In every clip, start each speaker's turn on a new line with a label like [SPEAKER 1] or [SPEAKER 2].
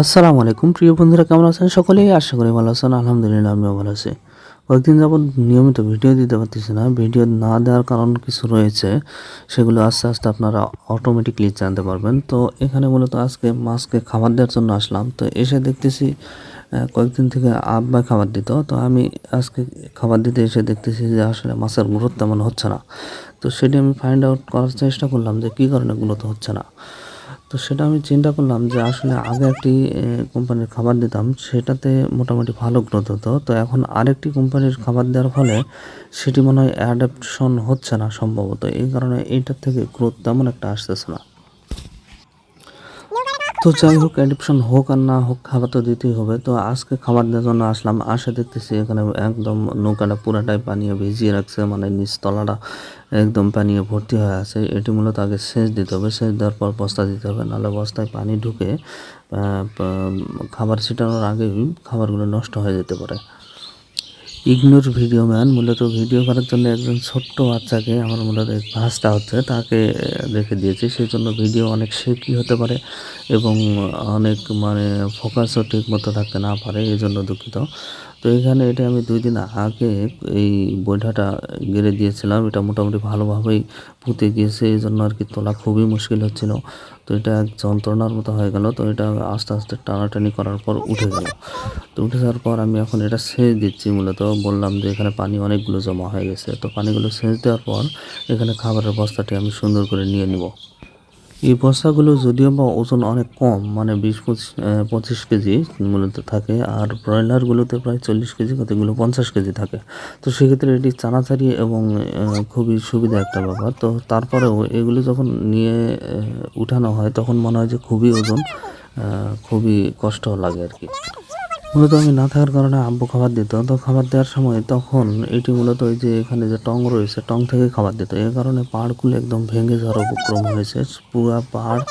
[SPEAKER 1] আসসালামু আলাইকুম। প্রিয় বন্ধুরা, কেমন আছেন সকলেই? আশা করি ভালো আছেন। আলহামদুলিল্লাহ, আমিও ভালো আছি। কয়েকদিন যাবত নিয়মিত ভিডিও দিতে পারতেছি না। ভিডিও না দেওয়ার কারণ কিছু রয়েছে, সেগুলো আস্তে আস্তে আপনারা অটোমেটিকলি জানতে পারবেন। তো এখানে মূলত আজকে মাছকে খাবার দেওয়ার জন্য আসলাম। তো এসে দেখতেছি কয়েকদিন থেকে আব্বা খাবার দিত। তো আমি আজকে খাবার দিতে এসে দেখতেছি যে আসলে মাছের গ্রোথ তেমন হচ্ছে না। তো সেটি আমি ফাইন্ড আউট করার চেষ্টা করলাম যে কী কারণে গ্রোথ হচ্ছে না। তো সেটা আমি চিন্তা করলাম যে আসলে আগে একটি কোম্পানির খাবার দিতাম, সেটাতে মোটামুটি ভালো গ্রোথ হতো। তো এখন আরেকটি কোম্পানির খাবার দেওয়ার ফলে সেটি মনে হয় অ্যাডাপশন হচ্ছে না সম্ভবত। এই কারণে এইটার থেকে গ্রোথ তেমন একটা আসতেছে না। তো যাই হোক অ্যাডিপশন হোক আর না হোক, খাবার তো দিতেই হবে। তো আজকে খাবার দেওয়ার জন্য আসলাম, আসে দেখতেছি এখানে একদম নৌকাটা পুরাটাই পানিয়ে ভিজিয়ে রাখছে মানে নিচতলাটা একদম পানিয়ে ভর্তি হয়ে আছে। এটি মূলত আগে সেচ দিতে হবে, সেচ দেওয়ার পর বস্তা দিতে হবে, নাহলে বস্তায় পানি ঢুকে খাবার ছিটানোর আগেই খাবারগুলো নষ্ট হয়ে যেতে পারে। Ignore video man. মূলত ভিডিও করার জন্য একজন ছোট্ট বাচ্চাকে আমার মূলত ভাষটা হচ্ছে, তাকে রেখে দিয়েছি। সেই জন্য ভিডিও অনেক শেকি হতে পারে এবং অনেক মানে ফোকাসও ঠিক মতো থাকতে না পারে এই জন্য দুঃখিত। তো এখানে এটা আমি দুই দিন আগে এই বৈঠাটা গেড়ে দিয়েছিলাম। এটা মোটামুটি ভালোভাবেই পুঁতে গিয়েছে এই জন্য আর কি তোলা খুবই মুশকিল হচ্ছিল। তো এটা এক যন্ত্রণার মতো হয়ে গেল, তো এটা আস্তে আস্তে টানাটানি করার পর উঠে গেল। তো উঠে যাওয়ার পর আমি এখন এটা সেচ দিচ্ছি মূলত। বললাম যে এখানে পানি অনেকগুলো জমা হয়ে গেছে। তো পানিগুলো সেচ দেওয়ার পর এখানে খাবারের বস্তাটি আমি সুন্দর করে নিয়ে নিব। এই বস্তাগুলো যদিও বা ওজন অনেক কম মানে বিশ পঁচিশ পঁচিশ কেজি মূলত থাকে, আর ব্রয়লারগুলোতে প্রায় চল্লিশ কেজি, কতগুলো পঞ্চাশ কেজি থাকে। তো সেক্ষেত্রে এটি চানাচারি এবং খুবই সুবিধা একটা ব্যাপার। তো তারপরেও এগুলো যখন নিয়ে উঠানো হয়, তখন মনে হয় যে খুবই ওজন খুবই কষ্ট লাগে আর কি। মূলত আমি না থাকার কারণে আব্বু খাবার দিত তো খাবার দেওয়ার সময় তখন এটি মূলত ওই যে এখানে যে টং রয়েছে, টং থেকে খাবার দিত। এ কারণে পাহাড়গুলো একদম ভেঙে যাওয়ার উপক্রম হয়েছে। পুরো পাহাড়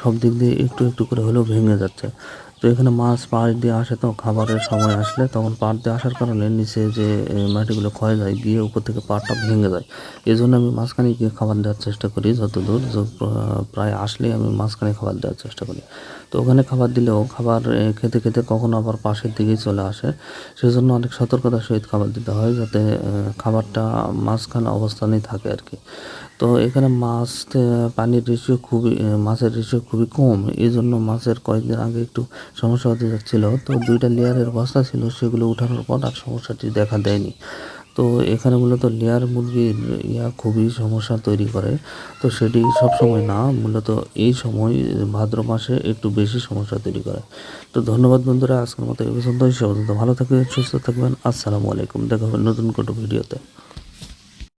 [SPEAKER 1] সব দিক দিয়ে একটু একটু করে হলেও ভেঙে যাচ্ছে। তো এখানে মাছ পাড় দিয়ে আসে তো খাবারের সময় আসলে তখন পাড় দিয়ে আসার কারণে নিচে যে মাটিগুলো ক্ষয় যায় গিয়ে উপর থেকে পাড়টা ভেঙে যায়। এই জন্য আমি মাঝখানে গিয়ে খাবার দেওয়ার চেষ্টা করি যতদূর যে, আহ, প্রায় আসলেই আমি মাঝখানে খাবার দেওয়ার চেষ্টা করি। তো ওখানে খাবার দিলেও খাবার খেতে খেতে কখনো আবার পাশের দিকেই চলে আসে। সেজন্য অনেক সতর্কতার সহিত খাবার দিতে হয় যাতে খাবারটা মাঝখানে অবস্থানেই থাকে আর কি। তো এখানে মাছ পানির রেশিও খুবই মাছের রেশিও খুবই কম। এই জন্য মাছের কয়েকদিন আগে একটু সমস্যা হতে যাচ্ছিল। তো দুইটা লেয়ারের বস্তা ছিল, সেগুলো উঠানোর পর আর সমস্যাটি দেখা দেয়নি। তো এখানে মূলত লেয়ার মুরগির ইয়া খুবই সমস্যা তৈরি করে। তো সেটি সব সময় না, মূলত এই সময় ভাদ্র মাসে একটু বেশি সমস্যা তৈরি করে। তো ধন্যবাদ বন্ধুরা, আজকের মতো সে পর্যন্ত ভালো থাকবেন, সুস্থ থাকবেন। আসসালামু আলাইকুম। দেখা হবে নতুন কোনো ভিডিওতে।